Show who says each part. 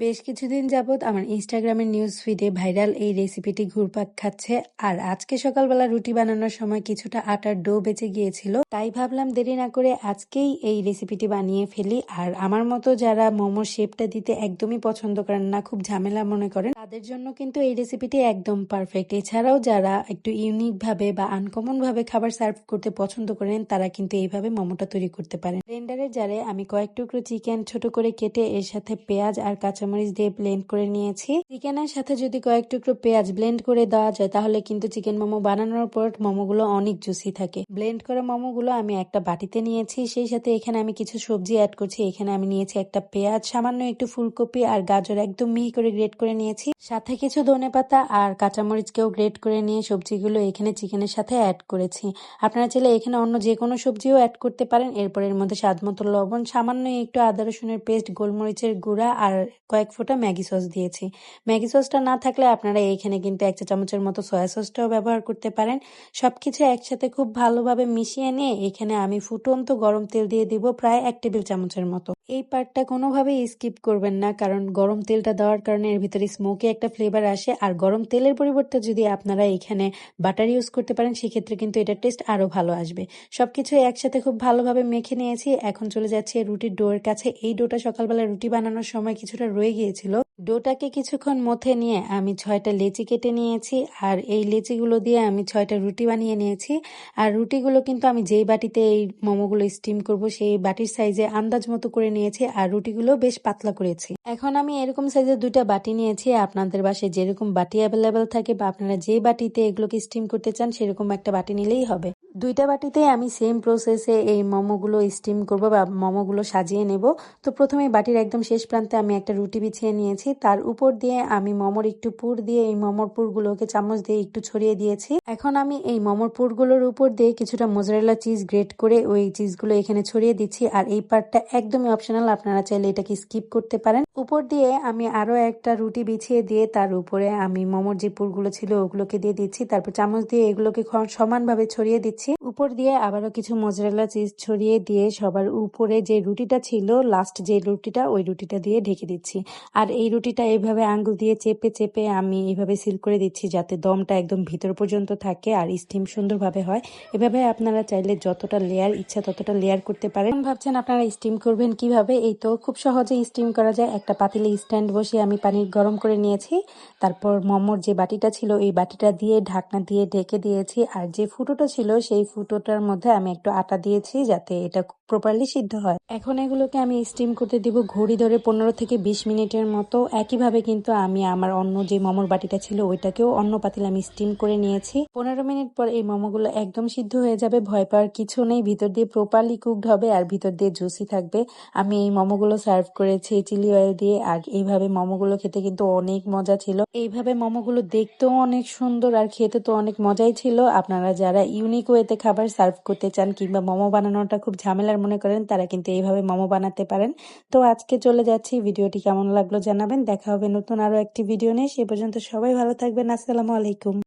Speaker 1: বেশ কিছুদিন যাবৎ আমার ইনস্টাগ্রামের নিউজ ফিডে ভাইরাল এই রেসিপিটি ঘুরপাক খাচ্ছে। আর আজকে সকালবেলা রুটি বানানোর সময় কিছুটা আটার ডো বেঁচে গিয়েছিল। তাই ভাবলাম দেরি না করে আজকেই এই রেসিপিটি বানিয়ে ফেলি। আর আমার মতো যারা মোমোর শেপটা দিতে একদমই পছন্দ করেন না, খুব ঝামেলা মনে করেন, তাদের জন্য কিন্তু এই রেসিপিটি একদম পারফেক্ট এছাড়াও যারা একটু ইউনিক ভাবে বা আনকমন ভাবে খাবার সার্ভ করতে পছন্দ করেন, তারা কিন্তু এইভাবে মোমোটা তৈরি করতে পারেন। ব্লেন্ডারের জারে আমি কয়েক টুকরো চিকেন ছোট করে কেটে এর সাথে পেঁয়াজ আর কাঁচা কাঁচামরিচ দিয়ে ব্লেন্ড করে নিয়েছি। চিকেনের সাথে যদি কয়েক টুকরো পেঁয়াজ ব্লেন্ড করে দেওয়া যায়, তাহলে কিন্তু চিকেন মোমো বানানোর পর মোমোগুলো অনেক জুসি থাকে। ব্লেন্ড করা মোমোগুলো আমি একটা বাটিতে নিয়েছি, সেই সাথে এখানে আমি কিছু সবজি অ্যাড করছি। এখানে আমি নিয়েছি একটা পেঁয়াজ, সামান্য একটু ফুলকপি আর গাজর একদম মিহি করে গ্রেট করে নিয়েছি। সাথে কিছু ধনে পাতা আর কাঁচামরিচকেও গ্রেট করে নিয়ে সবজিগুলো এখানে চিকেনের সাথে অ্যাড করেছি। আপনারা চাইলে এখানে অন্য যে কোনো সবজিও অ্যাড করতে পারেন। এরপর এর মধ্যে স্বাদ মতো লবণ, সামান্য একটু আদা রসুনের পেস্ট গোলমরিচের গুঁড়া আর কয়েক ফোঁটা ম্যাগি সস দিয়েছি। ম্যাগি সসটা না থাকলে আপনারা এইখানে কিন্তু এক চা চামচের মতো সয়া সসটাও ব্যবহার করতে পারেন। সবকিছু একসাথে খুব ভালোভাবে মিশিয়ে নিয়ে এখানে আমি ফুটন্ত গরম তেল দিয়ে দিব প্রায় এক টেবিল চামচের মতো। এই পার্টটা কোনোভাবেই স্কিপ করবেন না, কারণ গরম তেলটা দেওয়ার কারণে এর ভিতরে স্মোকি একটা ফ্লেভার আসে। আর গরম তেলের পরিবর্তে যদি আপনারা এখানে বাটার ইউজ করতে পারেন, সেক্ষেত্রে কিন্তু এটার টেস্ট আরও ভালো আসবে। সবকিছু একসাথে খুব ভালোভাবে মেখে নিয়েছি। এখন চলে যাচ্ছে রুটির ডোয়ের কাছে। এই ডোটা সকালবেলা রুটি বানানোর সময় কিছুটা রয়ে গিয়েছিল। ডোটাকে কিছুক্ষণ মথে নিয়ে আমি ছয়টা লেচি কেটে নিয়েছি, আর এই লেচিগুলো দিয়ে আমি ছয়টা রুটি বানিয়ে নিয়েছি। আর রুটিগুলো কিন্তু আমি যেই বাটিতে এই মোমোগুলো স্টিম করব, সেই বাটির সাইজে আন্দাজ মতো করে নিয়েছি, আর রুটিগুলো বেশ পাতলা করেছি। এখন আমি এরকম সাইজের দুইটা বাটি নিয়েছি, আপনাদের বাসায় যেরকম বাটি অ্যাভেলেবেল থাকে বা আপনারা যে বাটিতে এগুলোকে স্টিম করতে চান, সেরকম একটা বাটি নিলেই হবে। দুইটা বাটিতে আমি সেম প্রসেসে এই মোমোগুলো স্টিম করব বা মোমোগুলো সাজিয়ে নেব। তো প্রথমে বাটির একদম শেষ প্রান্তে আমি একটা রুটি বিছিয়ে নিয়েছি তার উপর দিয়ে আমি মোমোর একটু পুর দিয়ে এই মোমোর পুরগুলোকে চামচ দিয়ে একটু ছড়িয়ে দিয়েছি। এখন আমি এই মোমোর পুরগুলোর উপর দিয়ে কিছুটা মোজারেলা চিজ গ্রেট করে ওই চিজগুলো এখানে ছড়িয়ে দিচ্ছি। আর এই পার্টটা একদমই অপশনাল, আপনারা চাইলে এটাকে স্কিপ করতে পারেন। উপর দিয়ে আমি আরও একটা রুটি বিছিয়ে দিয়ে তার উপরে আমি মোমোর যে পুরগুলো ছিল ওগুলোকে দিয়ে দিচ্ছি। তারপর চামচ দিয়ে এগুলোকে সমানভাবে ছড়িয়ে দিচ্ছি। উপর দিয়ে আবারও কিছু মোজারেলা চিজ ছড়িয়ে দিয়ে সবার উপরে যে রুটিটা ছিল লাস্ট যে রুটিটা, ওই রুটিটা দিয়ে ঢেকে দিচ্ছি। আর এই রুটিটা এইভাবে আঙ্গুল দিয়ে চেপে চেপে আমি এইভাবে সিল করে দিচ্ছি যাতে দমটা একদম ভিতর পর্যন্ত থাকে আর স্টিম সুন্দরভাবে হয়। এভাবে আপনারা চাইলে যতটা লেয়ার ইচ্ছা ততটা লেয়ার করতে পারেন। ভাবছেন আপনারা স্টিম করবেন কীভাবে? এই তো খুব সহজে স্টিম করা যায়। একটা পাতিলে স্ট্যান্ড বসে আমি পানি গরম করে নিয়েছি। তারপর মোমোর যে বাটিটা ছিল, এই বাটিটা দিয়ে ঢাকনা দিয়ে ঢেকে দিয়েছি। আর যে ফুটোটা ছিল, সেই ফুটোটার মধ্যে আমি একটু আটা দিয়েছি যাতে এটা প্রপারলি সিদ্ধ হয়। এখন এগুলোকে আমি স্টিম করতে দিব ঘড়ি ধরে পনেরো থেকে বিশ মিনিটের মতো। একইভাবে কিন্তু আমি আমার অন্য যে মোমোর বাটিটা ছিল ওইটাকেও অন্য পাতিলে আমি স্টিম করে নিয়েছি। পনেরো মিনিট পর এই মোমোগুলো একদম সিদ্ধ হয়ে যাবে। ভয় পাওয়ার কিছু নেই। ভিতর দিয়ে প্রপারলি কুকড হবে আর ভিতর দিয়ে জুসি থাকবে। আমি এই মোমোগুলো সার্ভ করেছি চিলি অয়েল দিয়ে। আর এইভাবে মোমোগুলো খেতে কিন্তু অনেক মজা ছিল। এইভাবে মোমোগুলো দেখতেও অনেক সুন্দর আর খেতে তো অনেক মজাই ছিল। আপনারা যারা ইউনিক ওয়েতে খাবার সার্ভ করতে চান কিংবা মোমো বানানোটা খুব ঝামেলার মনে করেন, তারা কিন্তু এইভাবে মোমো বানাতে পারেন। তো আজকে চলে যাচ্ছি, ভিডিওটি কেমন লাগল জানাবেন। দেখা হবে নতুন আরও একটি ভিডিও নিয়ে। সে পর্যন্ত সবাই ভালো থাকবেন। আসসালামু আলাইকুম।